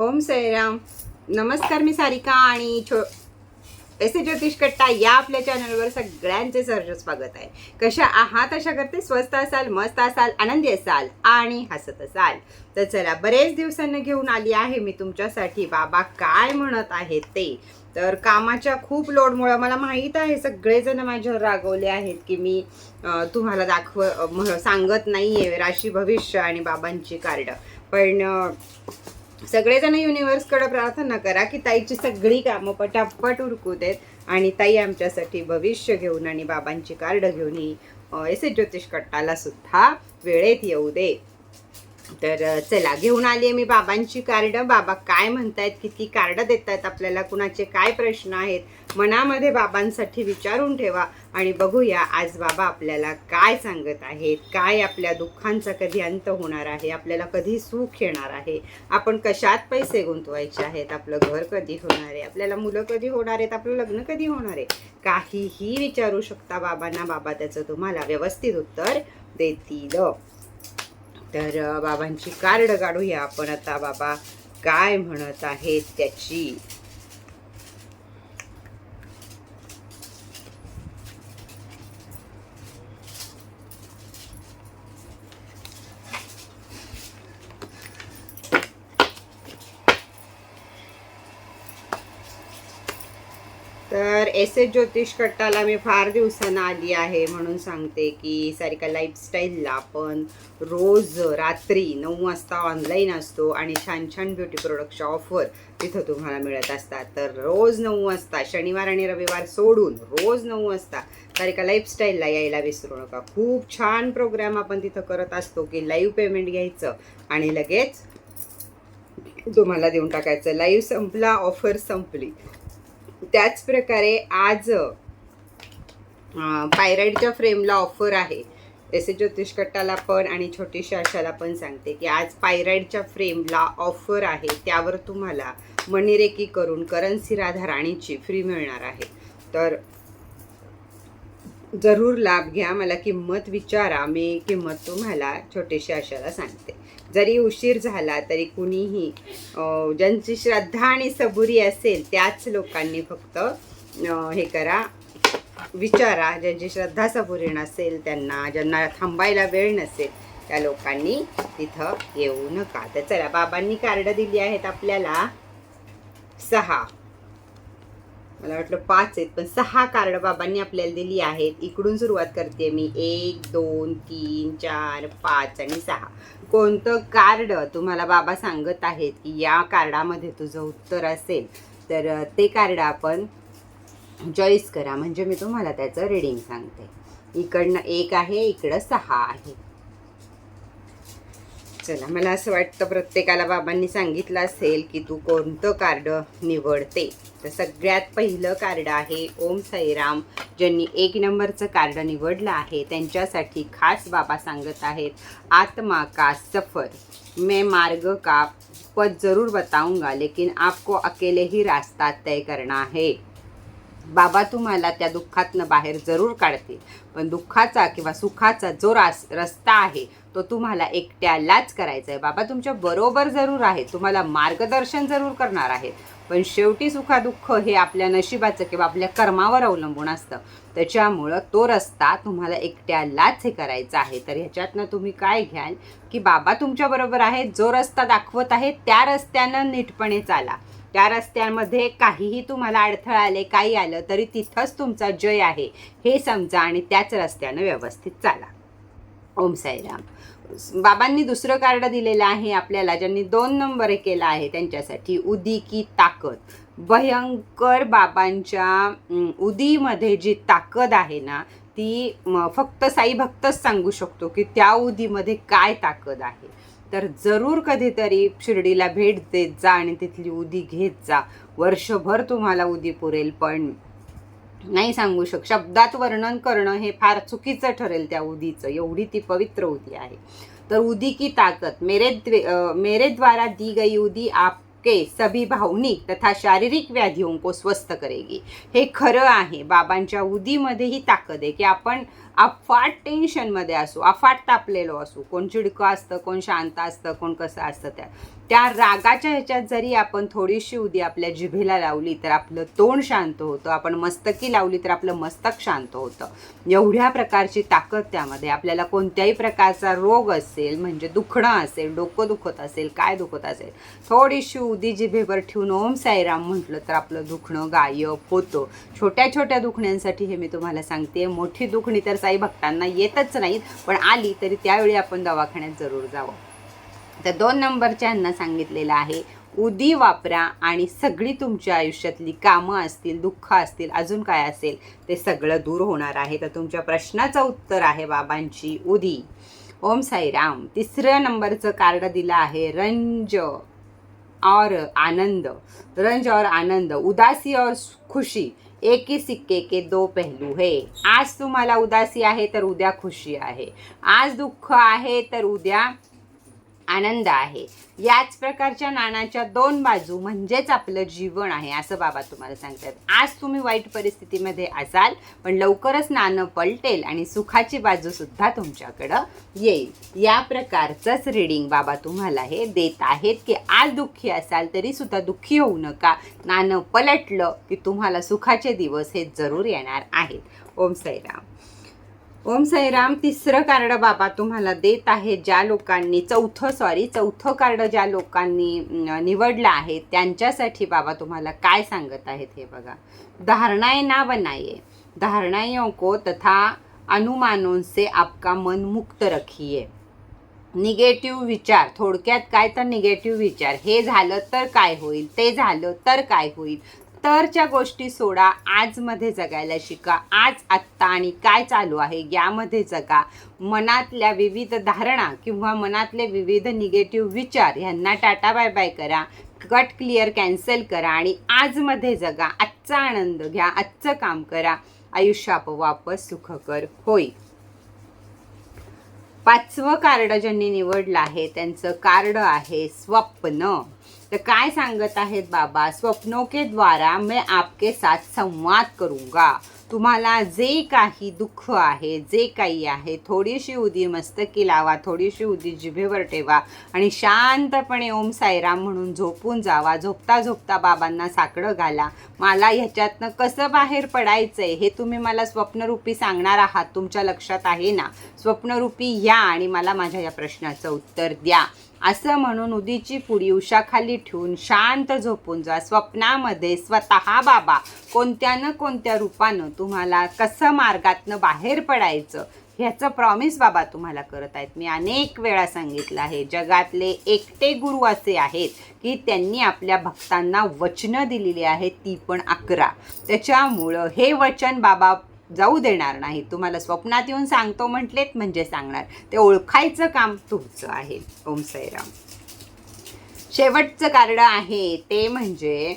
ओम सैराम. नमस्कार मी सारिका आणि छो एसे ज्योतिष कट्टा या आपल्या चॅनलवर सगळ्यांचे सहर्ष स्वागत आहे. कशा आहात? अशा करते. स्वस्त असाल मस्त असाल आनंदी असाल आणि हसत असाल. तर चला बरेच दिवसांनी घेऊन आली आहे मी तुमच्यासाठी. बाबा काय म्हणत आहेत ते? तर कामाच्या खूप लोडमुळं मला माहीत आहे. सगळेजण माझ्यावर रागवले आहेत की मी तुम्हाला दाखव सांगत नाही आहे राशी भविष्य आणि बाबांची कार्ड. पण सगळेजण युनिव्हर्सकडे प्रार्थना करा की ताईची सगळी कामं पटापट उरकू देत आणि ताई आमच्यासाठी भविष्य घेऊन आणि बाबांची कार्ड घेऊन ही एस ज्योतिष कट्टाला सुद्धा वेळेत येऊ दे. तर चला घेऊन आली आहे मी बाबांची कार्ड. बाबा काय म्हणतायत किती कार्ड देत आहेत आपल्याला कुणाचे काय प्रश्न आहेत मनामध्ये बाबांसाठी विचारून ठेवा आणि बघूया आज बाबा आपल्याला काय सांगत आहेत काय आपल्या दुःखांचा कधी अंत होणार आहे आपल्याला कधी सुख येणार आहे आपण कशात पैसे गुंतवायचे आहेत आपलं घर कधी होणार आहे आपल्याला मुलं कधी होणार आहेत आपलं लग्न कधी होणार आहे काहीही विचारू शकता बाबांना बाबा त्याचं तुम्हाला व्यवस्थित उत्तर देतील. तर बाबांची कार्ड काढूया आपण आता बाबा काय म्हणत आहेत त्याची. तर एस एस ज्योतिष कट्टाला मी फार दिवसानं आली आहे म्हणून सांगते की सारिका लाईफस्टाईलला आपण रोज रात्री नऊ वाजता ऑनलाईन असतो आणि छान छान ब्युटी प्रोडक्टच्या ऑफर तिथं तुम्हाला मिळत असतात. तर रोज नऊ वाजता शनिवार आणि रविवार सोडून रोज नऊ वाजता सारिका लाईफस्टाईलला यायला विसरू नका. खूप छान प्रोग्राम आपण तिथं करत असतो की लाईव्ह पेमेंट घ्यायचं आणि लगेच तुम्हाला देऊन टाकायचं. लाईव्ह संपला ऑफर संपली. त्याच प्रकारे आज पायराईडच्या फ्रेमला ऑफर आहे. एस ज्योतिष कट्टाला पण आणि छोटीशा अशाला पण सांगते की आज पायराईडच्या फ्रेमला ऑफर आहे. त्यावर तुम्हाला मणिरेकी करून करन्सी राधा राणीची फ्री मिळणार आहे. तर जरूर लाभ घ्या. मला किंमत विचारा. मी किंमत तुम्हाला छोटीशी आशाला सांगते. जरी उशीर झाला तरी कुणीही ज्यांची श्रद्धा आणि सबुरी असेल त्याच लोकांनी फक्त हे करा विचारा. ज्यांची श्रद्धा सबुरी नसेल त्यांना ज्यांना थांबायला वेळ नसेल त्या लोकांनी तिथं येऊ नका. तर चला बाबांनी कार्ड दिली आहेत आपल्याला. सहा. मला वाटलं पाच आहेत पण सहा कार्ड बाबांनी आपल्याला दिली आहेत. इकडून सुरुवात करते मी. एक दोन तीन चार पाच आणि सहा. कोणतं कार्ड तुम्हाला बाबा सांगत आहेत की या कार्डामध्ये तुझं उत्तर असेल तर ते कार्ड आपण चॉईस करा. म्हणजे मी तुम्हाला त्याचं रिडिंग सांगते. इकडनं एक आहे इकडं सहा आहे. चला मला असं वाटतं प्रत्येकाला बाबांनी सांगितलं असेल की तू कोणतं कार्ड निवडते. तर सगळ्यात पहिलं कार्ड आहे ओम साईराम ज्यांनी एक नंबरचं कार्ड निवडलं आहे त्यांच्यासाठी खास बाबा सांगत आहेत आत्मा का सफर? मैं मार्ग का पद जरूर बताऊंगा लेकिन आपको अकेले ही रास्ता तय करना है. बाबा तुम्हाला त्या दुःखातनं बाहेर जरूर काढतील. पण दुःखाचा किंवा सुखाचा जो रास रस्ता आहे तो तुम्हाला एकट्यालाच करायचा आहे. बाबा तुमच्या बरोबर जरूर आहे तुम्हाला मार्गदर्शन जरूर करणार आहेत. पण शेवटी सुखादुःख हे आपल्या नशिबाचं किंवा आपल्या कर्मावर अवलंबून असतं. त्याच्यामुळं तो रस्ता तुम्हाला एकट्यालाच हे करायचा आहे. तर ह्याच्यातनं तुम्ही काय घ्याल? की बाबा तुमच्याबरोबर आहे जो रस्ता दाखवत आहे त्या रस्त्यानं नीटपणे चाला. त्या रस्त्यामध्ये काहीही तुम्हाला अडथळा आले काही आलं तरी तिथंच तुमचा जय आहे हे समजा आणि त्याच रस्त्यानं व्यवस्थित चाला. ओम साईराम. बाबांनी दुसरं कार्ड दिलेलं आहे आपल्याला ज्यांनी दोन नंबर केला आहे त्यांच्यासाठी उदी की ताकद. भयंकर बाबांच्या उदीमध्ये जी ताकद आहे ना ती फक्त साई भक्तच सांगू शकतो की त्या उदीमध्ये काय ताकद आहे. तर जरूर कधीतरी शिर्डीला भेट देत जा आणि तिथली उदी घेत जा. वर्षभर तुम्हाला उदी पुरेल पण नाही सांगू शक शब्दात वर्णन करणं हे फार चुकीचं ठरेल त्या उदीचं. एवढी ती पवित्र उदी आहे. तर उदी की ताकद. मेरे द्वे- मेरे द्वारा दी गई उदी आपके सभी भावनिक तथा शारीरिक व्याधियों को स्वस्थ करेगी. हे खरं आहे. बाबांच्या उदीमध्ये ही ताकद आहे की आपण अफाट टेन्शनमध्ये असू अफाट तापलेलो असू कोण चिडकं असतं कोण शांत असतं कोण कसं असतं त्या त्या रागाच्या ह्याच्यात जरी आपण थोडीशी उदी आपल्या जिभेला लावली तर आपलं तोंड शांत होतं आपण मस्तकी लावली तर आपलं मस्तक शांत होतं. एवढ्या प्रकारची ताकद त्यामध्ये आपल्याला कोणत्याही प्रकारचा रोग असेल म्हणजे दुखणं असेल डोकं दुखत असेल काय दुखत असेल थोडीशी उदी जिभेवर ठेवून ओम साईराम म्हटलं तर आपलं दुखणं गायब होतं. छोट्या छोट्या दुखण्यांसाठी हे मी तुम्हाला सांगते मोठी दुखणी तर साई भक्तांना येतच नाहीत पण आली तरी त्यावेळी आपण दवाखान्यात जरूर जावं. तर दोन नंबरच्या यांना सांगितलेलं आहे उदी वापरा आणि सगळी तुमच्या आयुष्यातली कामं असतील दुःख असतील अजून काय असेल ते सगळं दूर होणार आहे. तर तुमच्या प्रश्नाचं उत्तर आहे बाबांची उदी. ओम साईराम. तिसऱ्या नंबरचं कार्ड दिलं आहे रंज और आनंद. रंज और आनंद. उदासी और खुशी. एक ही सिक्के के दो पहलू है। आज तुम्हाला उदासी आहे तर उद्या खुशी आहे। आज दुःख आहे तर उद्या आनंद आहे. याच प्रकारच्या नाण्याच्या दोन बाजू म्हणजेच आपलं जीवन आहे असं बाबा तुम्हाला सांगतात. आज तुम्ही वाईट परिस्थितीमध्ये असाल पण लवकरच नाणं पलटेल आणि सुखाची बाजू सुद्धा तुमच्याकडं येईल. या प्रकारचंच रिडिंग बाबा तुम्हाला हे देत आहेत की आज दुःखी असाल तरी सुद्धा दुःखी होऊ नका. नाणं पलटलं की तुम्हाला सुखाचे दिवस हे जरूर येणार आहेत. ओम साईराम. ओम साईराम तिसरं कार्ड बाबा तुम्हाला देत आहे. ज्या लोकांनी चौथं सॉरी चौथं कार्ड ज्या लोकांनी निवडलं आहे त्यांच्यासाठी बाबा तुम्हाला काय सांगत आहेत हे बघा. धारणाएं ना बनाये. धारणाओं को तथा अनुमानों से आपका मन मुक्त रखिये. निगेटिव्ह विचार थोडक्यात काय तर निगेटिव्ह विचार. हे झालं तर काय होईल? ते झालं तर काय होईल? तरच्या गोष्टी सोडा आजमध्ये जगायला शिका. आज आत्ता आणि काय चालू आहे यामध्ये जगा. मनातल्या विविध धारणा किंवा मनातले विविध निगेटिव्ह विचार ह्यांना टाटा बाय बाय करा. कट क्लिअर कॅन्सल करा आणि आजमध्ये जगा. आजचा आनंद घ्या आजचं काम करा. आयुष्य आपोआप सुखकर होईल पाचवं कार्ड ज्यांनी निवडलं आहे त्यांचं कार्ड आहे स्वप्न. तर काय सांगत आहेत बाबा? स्वप्नो के द्वारा मैं आपके साथ संवाद करूंगा. तुम्हाला जे काही दुःख आहे जे काही आहे थोडीशी उदी मस्तकी लावा थोडीशी उदी जिभेवर ठेवा आणि शांतपणे ओम साईराम म्हणून झोपून जावा. झोपता झोपता बाबांना साकडं घाला. मला ह्याच्यातनं कसं बाहेर पडायचं आहे हे तुम्ही मला स्वप्नरूपी सांगणार आहात तुमच्या लक्षात आहे ना? स्वप्नरूपी या आणि मला माझ्या या प्रश्नाचं उत्तर द्या. असं म्हणून उदीची पुडी उशाखाली ठेवून शांत झोपून जा. स्वप्नामध्ये स्वतः बाबा. कोणत्या न कोणत्या रूपानं तुम्हाला कसं मार्गातनं बाहेर पडायचं ह्याचं प्रॉमिस बाबा तुम्हाला करत आहेत. मी अनेक वेळा सांगितलं आहे. जगातले एकटे गुरु असे आहेत की त्यांनी आपल्या भक्तांना वचनं दिलेली आहेत ती पण अकरा. त्याच्यामुळं हे वचन बाबा जाऊ देणार नाही. तुम्हाला स्वप्नात येऊन सांगतो म्हटलेत म्हणजे सांगणार. ते ओळखायचं काम तुमचं आहे. ओम साईराम. शेवटचं कार्ड आहे. ते म्हणजे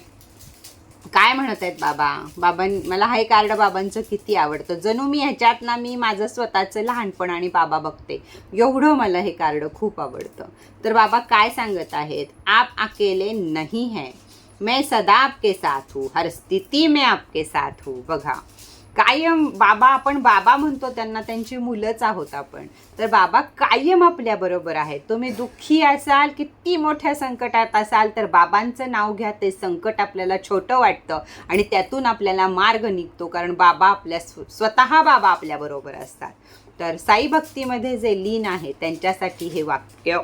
काय म्हणत आहेत बाबा? बाबां मला हे कार्ड बाबांचं किती आवडतं. जणू मी ह्याच्यात ना मी माझं स्वतःचं लहानपण आणि बाबा बघते. एवढं मला हे कार्ड खूप आवडतं. तर बाबा काय सांगत आहेत? आप अकेले नाही है. मैं सदा आपके साथ हूँ. हर स्थिती में आपके साथ हूँ. बघा. कायम बाबा आपण बाबा म्हणतो त्यांना त्यांची मुलंच आहोत आपण. तर बाबा कायम आपल्या बरोबर आहेत. तुम्ही दुःखी असाल किती मोठ्या संकटात असाल तर बाबांचं नाव घ्या. ते संकट आपल्याला छोटं वाटतं आणि त्यातून आपल्याला मार्ग निघतो कारण बाबा आपल्या स्वतः बाबा आपल्या बरोबर असतात. तर साई भक्तीमध्ये जे लीन आहे त्यांच्यासाठी हे वाक्य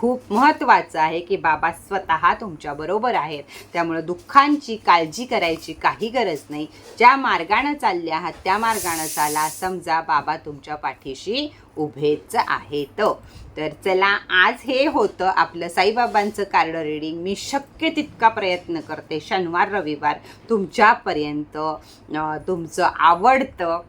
खूप महत्त्वाचं आहे की बाबा स्वतः तुमच्याबरोबर आहेत. त्यामुळं दुःखांची काळजी करायची काही गरज नाही. ज्या मार्गानं चालले आहात त्या मार्गानं चाला. समजा बाबा तुमच्या पाठीशी उभेच आहेत. तर चला आज हे होतं आपलं साईबाबांचं कार्ड रिडिंग. मी शक्य तितका प्रयत्न करते शनिवार रविवार तुमच्यापर्यंत तुमचं आवडतं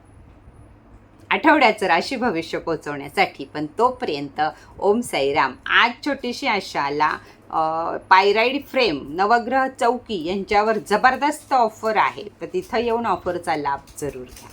आठवड्याचं राशी भविष्य पोचवण्यासाठी. पण तोपर्यंत ओम साईराम. आज छोटीशी आशाला पायराईड फ्रेम नवग्रह चौकी यांच्यावर जबरदस्त ऑफर आहे. तर तिथं येऊन ऑफरचा लाभ जरूर घ्या.